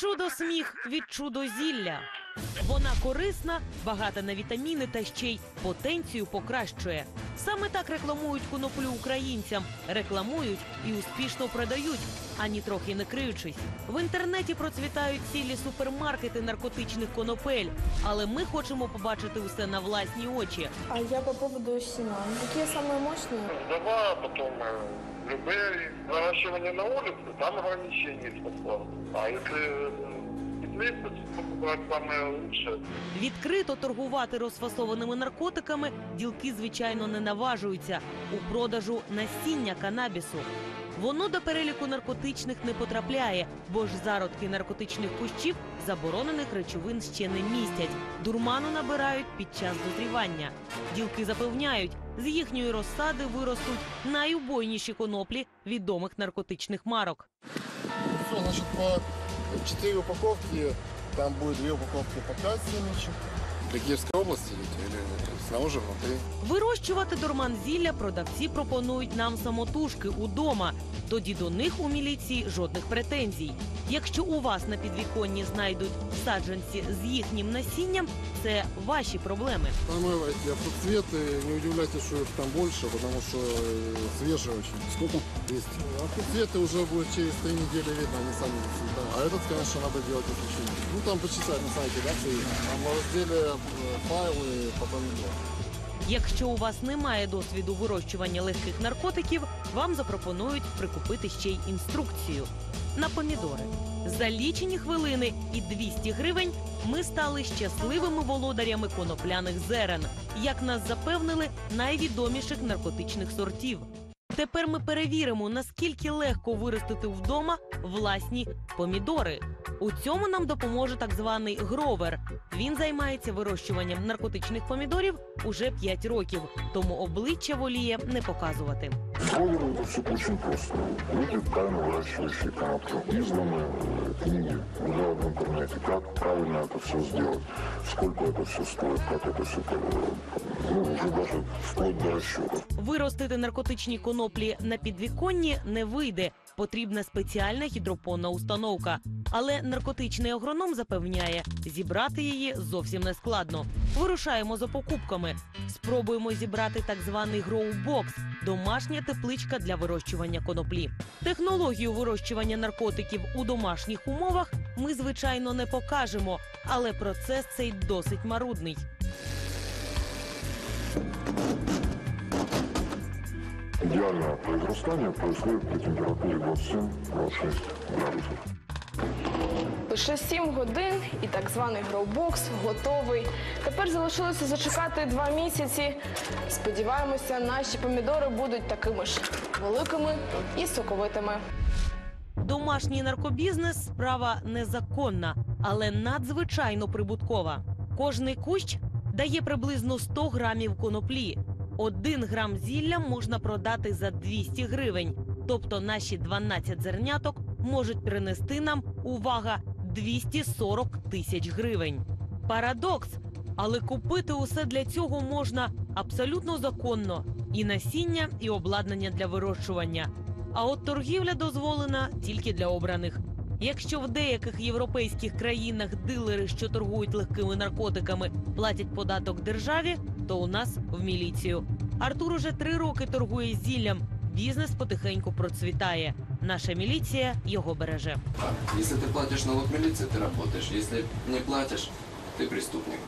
Чудо сміх від чудозілля. Вона корисна, багата на вітаміни та ще й потенцію покращує. Саме так рекламують коноплю українцям, рекламують і успішно продають, ані трохи не криючись. В інтернеті процвітають цілі супермаркети наркотичних конопель, але ми хочемо побачити усе на власні очі. А я по поводу семян. Какие самые мощные? Вдова, потом э, любые выращивание на улице, там ограничения есть подклад. А если э, теплицы, то покупать самое лучшее. Відкрито торгувати розфасованими наркотиками ділки, звичайно, не наважуються у продажу насіння канабісу. Воно до переліку наркотичних не потрапляє, бо ж зародки наркотичних кущів заборонених речовин ще не містять. Дурману набирають під час дозрівання. Ділки запевняють, з їхньої розсади виростуть найубойніші коноплі відомих наркотичних марок. Все, значит, по 4 упаковки, там будет 2 упаковки по 5 семечек. Для Киевской области или, или снаружи, внутри. Вирощувати дурман зілля продавці пропонують нам самотужки удома Тоді до них у міліції жодних претензій. Якщо у вас на підвіконні знайдуть саджанці з їхнім насінням, це ваші проблеми. Там э, эти автоцветы, не удивляйтесь, что их там больше, потому что э, свежие очень. Сколько? 200. Автоцветы уже будет через 3 недели видно, они сами всегда. А этот, конечно, надо делать исключение. Ну, там почитать на сайте, да, все есть. Там в разделе э, файлы по помидорам. Якщо у вас немає досвіду вирощування легких наркотиків, вам запропонують прикупити ще й інструкцію на помідори. За лічені хвилини і 200 гривень ми стали щасливими володарями конопляних зерен, як нас запевнили найвідоміших наркотичних сортів. Тепер ми перевіримо, наскільки легко виростити вдома власні помідори. У цьому нам допоможе так званий гровер. Він займається вирощуванням наркотичних помідорів уже 5 років, тому обличчя воліє не показувати. Бройлеру это все очень просто. Люди, тайно выращивающие коноплю. Изданы э, книги, гуляют в интернете, как правильно это все сделать, сколько это все стоит, как это все, ну, уже даже вплоть до расчета. Виростити наркотичні коноплі на підвіконні не вийде. Потрібна спеціальна гідропонна установка. Але наркотичний агроном запевняє, зібрати її зовсім не складно. Вирушаємо за покупками. Спробуємо зібрати так званий гроу-бокс – домашня тепличка для вирощування коноплі. Технологію вирощування наркотиків у домашніх умовах ми, звичайно, не покажемо, але процес цей досить марудний. Идеальное произрастание происходит при температуре 27-26 градусов. Лише 7 годин і так званий гроубокс готовий. Тепер залишилося зачекати 2 місяці. Сподіваємося, наші помідори будуть такими ж великими і соковитими. Домашній наркобізнес справа незаконна, але надзвичайно прибуткова. Кожний кущ дає приблизно 100 грамів коноплі. Один грам зілля можна продати за 200 гривень. Тобто наші 12 зерняток можуть принести нам увага 240 тисяч гривень. Парадокс, але купити усе для цього можна абсолютно законно: і насіння, і обладнання для вирощування. А от торгівля дозволена тільки для обраних. Якщо в деяких європейських країнах дилери, що торгують легкими наркотиками, платять податок державі, то у нас в міліцію. Артур уже три роки торгує зіллям. Бізнес потихеньку процвітає. Наша міліція його береже. Если ты платишь налог милиции, ты работаешь. Если не платишь, ты преступник.